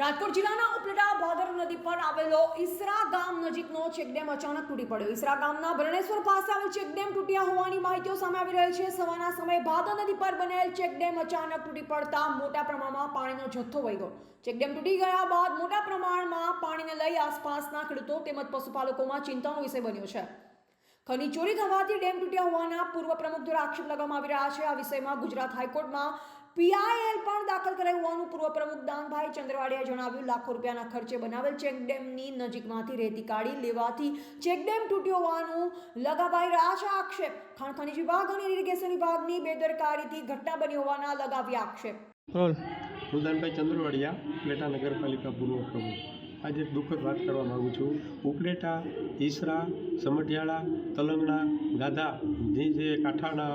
રાજકોટ જિલ્લાના ઉપલેટા ભાદર નદી પર આવેલો ઈસરા ગામ નજીકનો ચેકડેમ અચાનક તૂટી પડ્યો. ઈસરા ગામના ભરણેશ્વર પાસે આવેલ ચેકડેમ તૂટ્યા હોવાની માહિતીઓ સામે આવી રહી છે. સવારના સમયે ભાદર નદી પર બનેલ ચેકડેમ અચાનક તૂટી પડતા મોટા પ્રમાણમાં પાણીનો જથ્થો વહી ગયો. ચેકડેમ તૂટી ગયા બાદ મોટા પ્રમાણમાં પાણીને લઈ આસપાસના ખેડૂતો તેમજ પશુપાલકોમાં ચિંતાનો વિષય બન્યો છે. ખની ચોરી થવાથી ડેમ તૂટ્યા હોવાના પૂર્વ પ્રમુખ દ્વારા આક્ષેપ લગાવવામાં આવી રહ્યા છે. આ વિષયમાં ગુજરાત હાઈકોર્ટમાં પીઆઈએલ પણ દાખલ કરાયું હોવાનું પૂર્વ પ્રમુખ દાનભાઈ ચંદ્રવાડિયાએ જણાવ્યું. લાખો રૂપિયાના ખર્ચે બનાવેલ ચેકડેમની નજીકમાંથી રેતી કાઢી લેવાથી ચેકડેમ તૂટ્યો હોવાનું લગાભાઈ રાજા છે આક્ષેપ. ખાણ ખનીજ વિભાગ અને ઇરિગેશન વિભાગની બેદરકારીથી ઘટના બની હોવાના લગાવ્યા આક્ષેપ. હું દાનભાઈ ચંદ્રવાડિયા પેટા નગરપાલિકા પૂર્વ પ્રમુખ. આજે એક દુઃખદ વાત કરવા માગું છું. ઉપલેટા ઈસરા સમઢિયાળા તલંગણા ગાધા જે જે કાંઠાના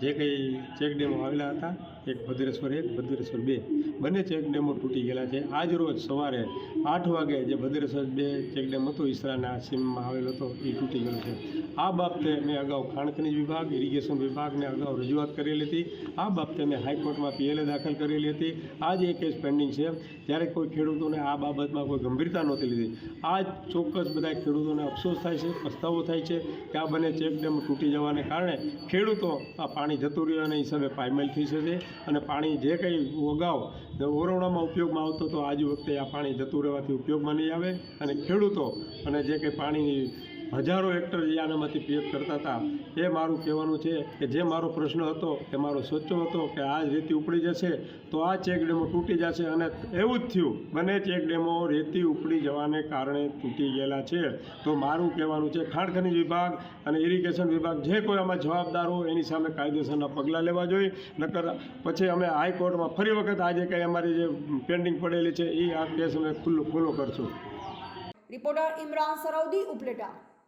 જે કંઈ ચેકડેમો આવેલા હતા, એક ભદ્રેશ્વર એક, ભદ્રેશ્વર બે, બંને ચેકડેમો તૂટી ગયેલા છે. આજ રોજ સવારે આઠ વાગે જે ભદ્રેશ્વર બે ચેકડેમ હતો, ઈસરાના સીમમાં આવેલો હતો, એ તૂટી ગયો છે. આ બાબતે મેં અગાઉ ખાણ ખનીજ વિભાગ ઇરિગેશન વિભાગને અગાઉ રજૂઆત કરેલી હતી. આ બાબતે મેં હાઈકોર્ટમાં પીએલએ દાખલ કરેલી હતી. આજ એ કેસ પેન્ડિંગ છે. ત્યારે કોઈ ખેડૂતોને આ બાબતમાં કોઈ ગંભીરતા નહોતી લીધી. આ ચોક્કસ બધા ખેડૂતોને અફસોસ થાય છે, પસ્તાવો થાય છે કે આ બંને ચેકડેમ તૂટી જવાને કારણે ખેડૂતો આ પાણી જતું રહ્યું અને હિસાબે પાયમેલ થઈ શકે. અને પાણી જે કંઈ અગાઉ ઓરવણામાં ઉપયોગમાં આવતો હતો આજ વખતે આ પાણી જતું રહેવાથી ઉપયોગમાં નહીં આવે. અને ખેડૂતો અને જે કંઈ પાણી હજારો હેક્ટર જે આનામાંથી પિયત કરતા હતા. એ મારું કહેવાનું છે કે જે મારો પ્રશ્ન હતો, એ મારો સોચો હતો કે આ રેતી ઉપડી જશે, તો આ ચેકડેમો તૂટી જશે અને એવું જ થયું. બંને ચેકડેમો રેતી ઉપડી જવાને કારણે તૂટી ગયેલા છે. તો મારું કહેવાનું છે, ખાણ ખનિજ વિભાગ અને ઇરિગેશન વિભાગ જે કોઈ આમાં જવાબદાર હોય, એની સામે કાયદેસરના પગલાં લેવા જોઈએ. નકર પછી અમે હાઈકોર્ટમાં ફરી વખત આજે કંઈ અમારી જે પેન્ડિંગ પડેલી છે એ આ કેસ અમે ખુલ્લો ખુલ્લો કરશું. રિપોર્ટર ઇમરાન સરૌદી ઉપલેટા.